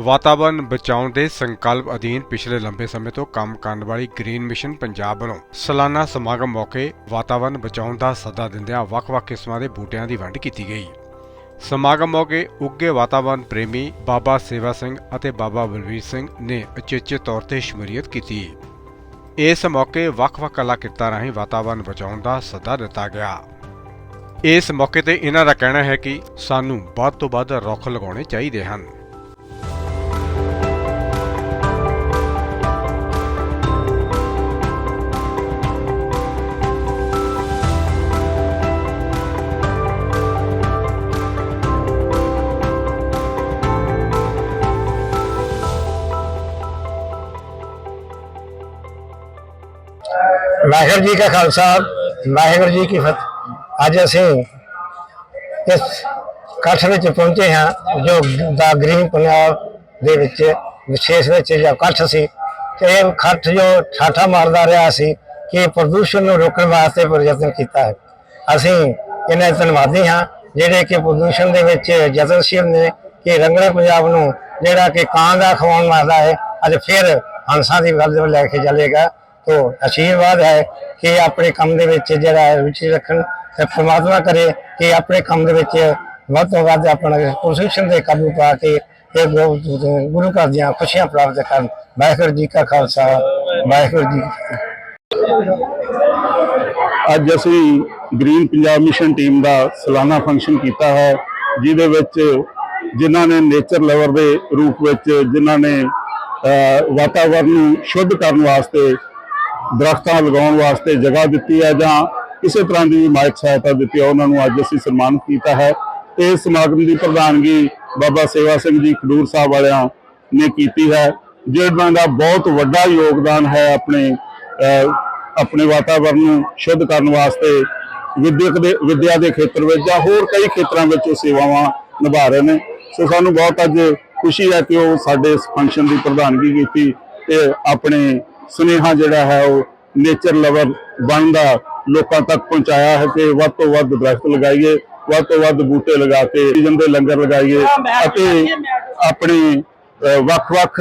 ਵਾਤਾਵਰਣ ਬਚਾਉਣ ਦੇ ਸੰਕਲਪ ਅਧੀਨ ਪਿਛਲੇ ਲੰਬੇ ਸਮੇਂ ਤੋਂ ਕੰਮ ਕਰਨ ਵਾਲੀ ਗ੍ਰੀਨ ਮਿਸ਼ਨ ਪੰਜਾਬ ਵੱਲੋਂ ਸਾਲਾਨਾ ਸਮਾਗਮ ਮੌਕੇ ਵਾਤਾਵਰਣ ਬਚਾਉਣ ਦਾ ਸੱਦਾ ਦਿੰਦਿਆਂ ਵੱਖ-ਵੱਖ ਕਿਸਮਾਂ ਦੇ ਬੂਟਿਆਂ ਦੀ ਵੰਡ ਕੀਤੀ ਗਈ। ਸਮਾਗਮ ਮੌਕੇ ਉੱਗੇ ਵਾਤਾਵਰਣ ਪ੍ਰੇਮੀ ਬਾਬਾ ਸੇਵਾ ਸਿੰਘ ਅਤੇ ਬਾਬਾ ਬਲਵੀਰ ਸਿੰਘ ਨੇ ਉਚੇਚੇ ਤੌਰ ਤੇ ਸ਼ਮੂਲੀਅਤ ਕੀਤੀ। ਇਸ ਮੌਕੇ ਵੱਖ-ਵੱਖ ਕਲਾ ਕਿਰਤਾਂ ਰਾਹੀਂ ਵਾਤਾਵਰਣ ਬਚਾਉਣ ਦਾ ਸੱਦਾ ਦਿੱਤਾ ਗਿਆ। ਇਸ ਮੌਕੇ ਤੇ ਇਹਨਾਂ ਦਾ ਕਹਿਣਾ ਹੈ ਕਿ ਸਾਨੂੰ ਵੱਧ ਤੋਂ ਵੱਧ ਰੁੱਖ ਲਗਾਉਣੇ ਚਾਹੀਦੇ ਹਨ। ਵਾਹਿਗੁਰੂ ਜੀ ਕਾ ਖਾਲਸਾ, ਵਾਹਿਗੁਰੂ ਜੀ ਕੀ ਫਤਿਹ। ਅੱਜ ਅਸੀਂ ਇਸ ਇਕੱਠ ਵਿੱਚ ਪਹੁੰਚੇ ਹਾਂ, ਜੋ ਦਾ ਗ੍ਰੀਨ ਪੰਜਾਬ ਦੇ ਵਿੱਚ ਵਿਸ਼ੇਸ਼ ਵਿੱਚ ਜੋ ਇਕੱਠ ਸੀ। ਤੇ ਇਹ ਇਕੱਠ ਜੋ ਠਾਠਾ ਮਾਰਦਾ ਰਿਹਾ ਸੀ ਕਿ ਪ੍ਰਦੂਸ਼ਣ ਨੂੰ ਰੋਕਣ ਵਾਸਤੇ ਪ੍ਰਯਤਨ ਕੀਤਾ ਹੈ। ਅਸੀਂ ਇਹਨਾਂ ਧੰਨਵਾਦੀ ਹਾਂ, ਜਿਹੜੇ ਕਿ ਪ੍ਰਦੂਸ਼ਣ ਦੇ ਵਿੱਚ ਯਤਨਸ਼ੀਲ ਨੇ ਕਿ ਰੰਗਲੇ ਪੰਜਾਬ ਨੂੰ ਜਿਹੜਾ ਕਿ ਕਾਂ ਦਾ ਖਵਾਉਣ ਵਾਲਾ ਹੈ, ਅੱਜ ਫਿਰ ਹੰਸਾਂ ਦੀ ਗੱਲ ਲੈ ਕੇ ਚੱਲੇਗਾ। ਤੋ ਆਸ਼ੀਰਵਾਦ ਹੈ ਕਿ ਆਪਣੇ ਕੰਮ ਦੇ ਵਿੱਚ ਜਿਹੜਾ ਹੈ ਰੁਚੀ ਰੱਖਣ ਤੇ ਪ੍ਰਮਾਤਮਾ ਕਰੇ ਕਿ ਆਪਣੇ ਕੰਮ ਦੇ ਵਿੱਚ ਵੱਧ ਤੋਂ ਵੱਧ ਆਪਣਾ ਪ੍ਰਦੂਸ਼ਣ ਦੇ ਕਾਬੂ ਪਾ ਕੇ ਇਹ ਗੁਰੂ ਘਰ ਦੀਆਂ ਖੁਸ਼ੀਆਂ ਪ੍ਰਾਪਤ ਕਰਨ। ਵਾਹਿਗੁਰੂ ਜੀ ਕਾ ਖਾਲਸਾ ਵਾਹਿਗੁਰੂ ਜੀ ਅੱਜ ਅਸੀਂ ਗ੍ਰੀਨ ਪੰਜਾਬ ਮਿਸ਼ਨ ਟੀਮ ਦਾ ਸਾਲਾਨਾ ਫੰਕਸ਼ਨ ਕੀਤਾ ਹੈ ਜਿਹਦੇ ਵਿੱਚ ਜਿਨ੍ਹਾਂ ਨੇ ਨੇਚਰ ਲਵਰ ਦੇ ਰੂਪ ਵਿੱਚ ਜਿਨ੍ਹਾਂ ਨੇ ਅਹ, ਵਾਤਾਵਰਣ ਨੂੰ ਸ਼ੁੱਧ ਕਰਨ ਵਾਸਤੇ ਦਰਖਤਾਂ ਲਗਾਉਣ ਵਾਸਤੇ ਜਗ੍ਹਾ ਦਿੱਤੀ ਹੈ ਜਾਂ ਕਿਸੇ ਤਰ੍ਹਾਂ ਦੀ ਵੀ ਮਾਇਕ ਸਹਾਇਤਾ ਦਿੱਤੀ ਹੈ, ਉਹਨਾਂ ਨੂੰ ਅੱਜ ਅਸੀਂ ਸਨਮਾਨਿਤ ਕੀਤਾ ਹੈ। ਤੇ ਸਮਾਗਮ ਦੀ ਪ੍ਰਧਾਨਗੀ ਬਾਬਾ ਸੇਵਾ ਸਿੰਘ ਜੀ ਖਡੂਰ ਸਾਹਿਬ ਵਾਲਿਆਂ ਨੇ ਕੀਤੀ ਹੈ ਜਿਹਨਾਂ ਦਾ ਬਹੁਤ ਵੱਡਾ ਯੋਗਦਾਨ ਹੈ ਆਪਣੇ ਆਪਣੇ ਵਾਤਾਵਰਣ ਨੂੰ ਸ਼ੁੱਧ ਕਰਨ ਵਾਸਤੇ ਵਿਦਿਅਕ ਦੇ, ਵਿਦਿਆ ਦੇ ਖੇਤਰ ਵਿੱਚ ਜਾਂ ਹੋਰ ਕਈ ਖੇਤਰਾਂ ਵਿੱਚ ਉਹ ਸੇਵਾਵਾਂ ਨਿਭਾ ਰਹੇ ਨੇ। ਸੋ ਸਾਨੂੰ ਬਹੁਤ ਅੱਜ ਖੁਸ਼ੀ ਹੈ ਕਿ ਉਹ ਸਾਡੇ ਇਸ ਫੰਕਸ਼ਨ ਦੀ ਪ੍ਰਧਾਨਗੀ ਕੀਤੀ ਤੇ ਆਪਣੇ ਸੁਨੇਹਾ ਜਿਹੜਾ ਹੈ ਉਹ ਨੇਚਰ ਲਵਰ ਬਣਦਾ ਲੋਕਾਂ ਤੱਕ ਪਹੁੰਚਾਇਆ ਹੈ ਕਿ ਵੱਧ ਤੋਂ ਵੱਧ ਦਰਖਤ ਲਗਾਈਏ ਵੱਧ ਤੋਂ ਵੱਧ ਬੂਟੇ ਲਗਾ ਕੇ ਸੀਜ਼ਨ ਦੇ ਲੰਗਰ ਲਗਾਈਏ ਅਤੇ ਆਪਣੀ ਵੱਖ-ਵੱਖ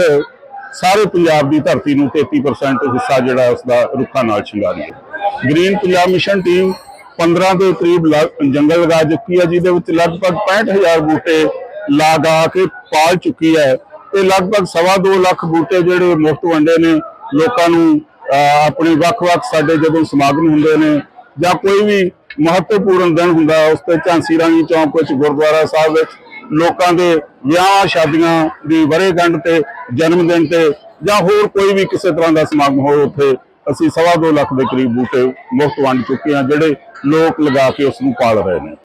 ਸਾਰੇ ਪੰਜਾਬ ਦੀ ਧਰਤੀ ਨੂੰ 33% ਹਿੱਸਾ ਜਿਹੜਾ ਉਸ ਦਾ ਰੁੱਖਾਂ ਨਾਲ ਸ਼ਿੰਗਾਰੀਏ। ਗ੍ਰੀਨ ਪੰਜਾਬ ਮਿਸ਼ਨ ਟੀਮ 15 ਦੇ ਕਰੀਬ ਜੰਗਲ ਲਗਾ ਚੁੱਕੀ ਹੈ ਜਿਹਦੇ ਵਿੱਚ ਲਗਭਗ 65000 ਬੂਟੇ ਲਗਾ ਕੇ ਪਾਲ ਚੁੱਕੀ ਹੈ ਤੇ ਲਗਭਗ ਸਵਾ ਦੋ ਲੱਖ ਬੂਟੇ ਜਿਹੜੇ ਮੁਫਤ ਵੰਡੇ ਨੇ ਲੋਕਾਂ ਨੂੰ ਆਪਣੇ ਵੱਖ-ਵੱਖ ਸਾਡੇ ਜਦੋਂ ਸਮਾਗਮ ਹੁੰਦੇ ਨੇ ਜਾਂ ਕੋਈ ਵੀ ਮਹੱਤਵਪੂਰਨ ਦਿਨ ਹੁੰਦਾ, ਉਸ ਤੇ ਝਾਂਸੀ ਰਾਣੀ ਚੌਂਕ ਵਿੱਚ, ਗੁਰਦੁਆਰਾ ਸਾਹਿਬ ਵਿੱਚ ਲੋਕਾਂ ਦੇ ਵਿਆਹ, ਸ਼ਾਦੀਆਂ ਦੀ ਵਰੇਗੰਢ ਤੇ, ਜਨਮ ਦਿਨ ਤੇ ਜਾਂ ਹੋਰ ਕੋਈ ਵੀ ਕਿਸੇ ਤਰ੍ਹਾਂ ਦਾ ਸਮਾਗਮ ਹੋਵੇ, ਉੱਥੇ ਅਸੀਂ ਸਵਾ ਦੋ ਲੱਖ ਦੇ ਕਰੀਬ ਬੂਟੇ ਮੁਫਤ ਵੰਡ ਚੁੱਕੇ ਹਾਂ, ਜਿਹੜੇ ਲੋਕ ਲਗਾ ਕੇ ਉਸ ਨੂੰ ਪਾਲ ਰਹੇ ਨੇ।